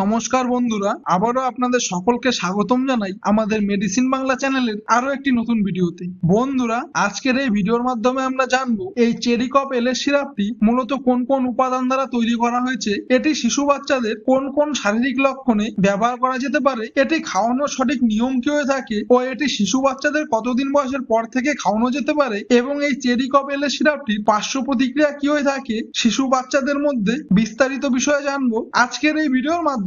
নমস্কার বন্ধুরা, আবারও আপনাদের সকলকে স্বাগতম জানাই আমাদের মেডিসিন বাংলা চ্যানেলের আরও একটি নতুন ভিডিওতে। বন্ধুরা, আজকের এই ভিডিওর মাধ্যমে আমরা জানব এই চেরি কপ এলের সিরাপটি মূলত কোন কোন উপাদান দ্বারা তৈরি করা হয়েছে, এটি শিশু বাচ্চাদের কোন কোন শারীরিক লক্ষণে ব্যবহার করা যেতে পারে, এটি খাওয়ানোর সঠিক নিয়ম কি হয়ে থাকে ও এটি শিশু বাচ্চাদের কতদিন বয়সের পর থেকে খাওয়ানো যেতে পারে এবং এই চেরি কপ এলের সিরাপটির পার্শ্ব প্রতিক্রিয়া কি হয়ে থাকে, শিশু বাচ্চাদের মধ্যে বিস্তারিত বিষয়ে জানব। আজকের এই ভিডিওর মাধ্যমে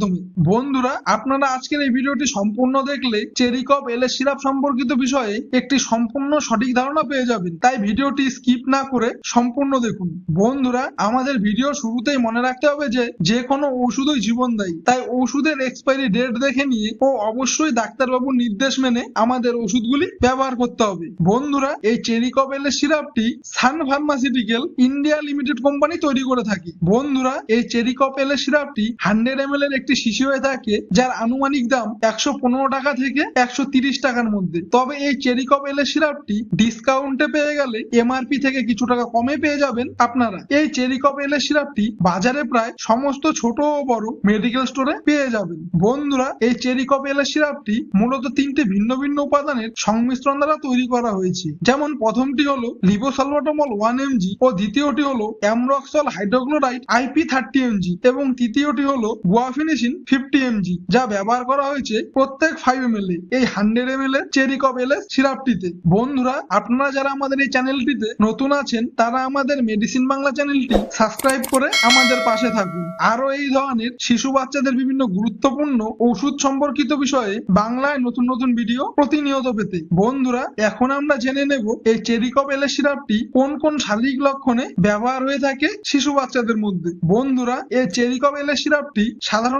বন্ধুরা, আপনারা আজকের এই ভিডিওটি সম্পূর্ণ দেখলে চেরিকপ এলের সিরাপ সম্পর্কিত বিষয়ে একটি সম্পূর্ণ সঠিক ধারণা পেয়ে যাবেন। তাই ভিডিওটি স্কিপ না করে সম্পূর্ণ দেখুন। বন্ধুরা, আমাদের ভিডিও শুরুতেই মনে রাখতে হবে যে যে কোনো ওষুধই জীবনদায়ী। তাই ওষুধের এক্সপায়ারি ডেট দেখে নিয়ে ও অবশ্যই ডাক্তারবাবুর নির্দেশ মেনে আমাদের ওষুধগুলি ব্যবহার করতে হবে। বন্ধুরা, এই চেরিকপ এলের সিরাপটি Sun pharmaceutical India limited company তৈরি করে থাকে। বন্ধুরা, এই চেরিকপ এলের সিরাপটি হান্ড্রেড এম এর একটি শিশি হয়ে থাকে যার আনুমানিক দাম একশো পনেরো টাকা থেকে একশো টাকার মধ্যে। তবে এই চেরিকপ এলের সিরাপটি ডিসকাউন্টে পেয়ে গেলে এমআরপি থেকে কিছু টাকা কমে পেয়ে যাবেন আপনারা। এই চেরিকপ এলের সিরাপটি বাজারে প্রায় সমস্ত ছোট ও বড় মেডিকেল স্টোরে পেয়ে যাবেন। বন্ধুরা, এই চেরিকপ এলের সিরাপটি মূলত তিনটি ভিন্ন ভিন্ন উপাদানের সংমিশ্রণ দ্বারা তৈরি করা হয়েছে। যেমন প্রথমটি হলো লিবোসালভাটোমল ওয়ান এমজি ও দ্বিতীয়টি হলো ambroxol hydrochloride IP thirty MG এবং তৃতীয়টি হলো গুয়াফিনিসিন ফিফটি এমজি যা ব্যবহার করা হয়েছে প্রত্যেক ফাইভ এম এই হান্ড্রেড এম এল এর চেরিকপ এল সিরাপটিতে বন্ধুরা, আপনারা যারা আমাদের এই চ্যানেলটিতে নতুন আছেন, তারা আমাদের মেডিসিন বাংলা চ্যানেলটি সাবস্ক্রাইব করে আমাদের পাশে থাকুন। আরও এই ধরনের শিশু বাচ্চাদের বিভিন্ন গুরুত্বপূর্ণ ওষুধ সম্পর্কিত বিষয়ে বাংলায় নতুন নতুন ভিডিও প্রতিনিয়ত পেতে। বন্ধুরা, এখন আমরা জেনে নেব এই চেরিকপ এল সিরাপটি কোন কোন শারীরিক লক্ষণে ব্যবহার হয়ে থাকে শিশু বাচ্চাদের মধ্যে। বন্ধুরা, এই চেরিকপ এল সিরাপটি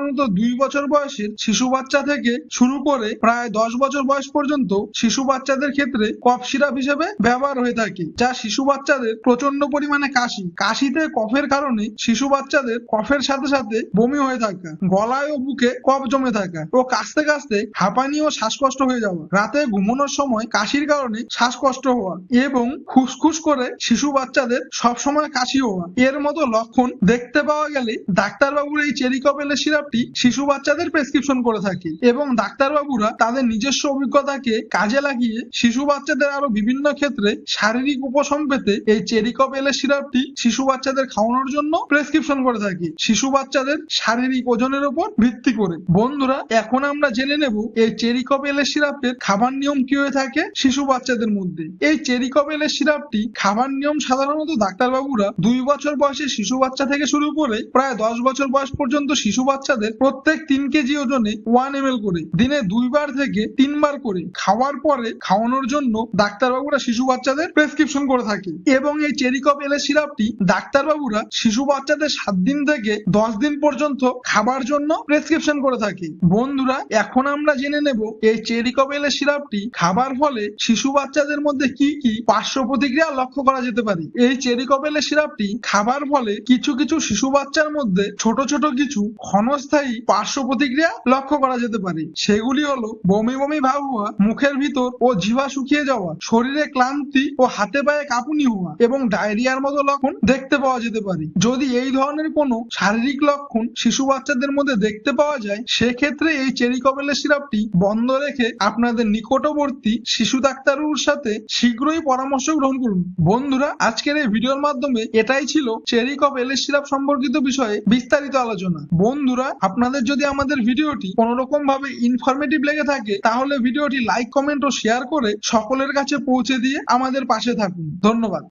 সাধারণত দুই বছর বয়সের শিশু বাচ্চা থেকে শুরু করে প্রায় দশ বছর বয়স পর্যন্ত শিশু বাচ্চাদের ক্ষেত্রে কফ সিরাপ হিসেবে ব্যবহার হয়ে থাকে, যা শিশু বাচ্চাদের প্রচণ্ড পরিমাণে কাশি। কাশিতে কফের কারণে শিশু বাচ্চাদের কফের সাথে সাথে বমি হয়ে থাকা, গলায় ও বুকে কফ জমে থাকা ও কাশতে কাশতে হাঁপানি ও শ্বাসকষ্ট হয়ে যাওয়া। রাতে ঘুমানোর সময় কাশির কারণে শ্বাসকষ্ট হওয়া এবং খুসখুস করে শিশু বাচ্চাদের সবসময় কাশি হওয়া। এর মতো লক্ষণ দেখতে পাওয়া গেলে ডাক্তারবাবুর এই চেরিকপেলের সিরাপটি শিশু বাচ্চাদের প্রেসক্রিপশন করে থাকে এবং ডাক্তারবাবুরা তাদের নিজস্ব অভিজ্ঞতাকে কাজে লাগিয়ে শিশু বাচ্চাদের আরও বিভিন্ন ক্ষেত্রে শারীরিক উপশম পেতে এই চেরিকপেলের সিরাপটি শিশু বাচ্চাদের খাওয়ানোর জন্য প্রেসক্রিপশন করে থাকে। শিশু বাচ্চাদের শারীরিক ওজনের উপর ভিত্তি করে। বন্ধুরা, এখন আমরা জেনে নেব এই চেরিকপেলের সিরাপের খাবার নিয়ম কি হয়ে থাকে শিশু বাচ্চাদের মধ্যে। এই চেরিকপেলের সিরাপটি খাবার নিয়ম সাধারণত ডাক্তারবাবুরা দুই বছর বয়সে শিশু বাচ্চা থেকে শুরু করে প্রায় দশ বছর বয়স পর্যন্ত শিশু বাচ্চাদের প্রত্যেক তিন কেজি ওজনে ওয়ান এম করে, দিনে দুইবার থেকে তিনবার করে খাওয়ার পরে খাওয়ানোর জন্য ডাক্তারবাবুরা শিশু বাচ্চাদের প্রেসক্রিপশন করে থাকে। এবং এই চেরিকপ এলের সিরাপটি ডাক্তারবাবুরা শিশু বাচ্চাদের সাত দিন থেকে দশ দিন পর্যন্ত খাবার জন্য প্রেসক্রিপশন করে থাকে। বন্ধুরা, এখন আমরা জেনে নেব এই চেরিকপ এলের সিরাপটি খাবার ফলে শিশু বাচ্চাদের মধ্যে কি কি পার্শ্ব প্রতিক্রিয়া লক্ষ্য করা যেতে পারে? এই চেরিকপ এলের সিরাপটি খাবার ফলে কিছু কিছু শিশু বাচ্চার মধ্যে ছোট ছোট কিছু ক্ষণস্থায়ী পার্শ্ব প্রতিক্রিয়া লক্ষ্য করা যেতে পারে। সেগুলি হলো বমি বমি ভাব হওয়া, মুখের ভিতর ও জিভা শুকিয়ে যাওয়া, শরীরে ক্লান্তি ও হাতে পায়ে কাঁপুনি হওয়া এবং ডায়রিয়ার মতো লক্ষণ দেখতে পাওয়া যেতে পারে। যদি এই ধরনের কোনো শারীরিক লক্ষণ শিশু বাচ্চাদের মধ্যে দেখতে পাওয়া যায়, সেক্ষেত্রে এই চেরি কবেলের সিরাপটি বন্ধ রেখে আপনাদের নিকটবর্তী শিশু ডাক্তারুর সাথে শীঘ্রই পরামর্শ গ্রহণ করুন। বন্ধুরা, আজকের এই ভিডিওর মাধ্যমে এটাই ছিল চেরি কপ এলের সিরাপ সম্পর্কিত বিষয়ে বিস্তারিত আলোচনা। বন্ধুরা আপনাদের যদি আমাদের ভিডিওটি কোনো রকম ভাবে ইনফরমেটিভ লেগে থাকে, তাহলে ভিডিওটি লাইক কমেন্ট ও শেয়ার করে সকলের কাছে পৌঁছে দিয়ে আমাদের পাশে থাকুন। ধন্যবাদ।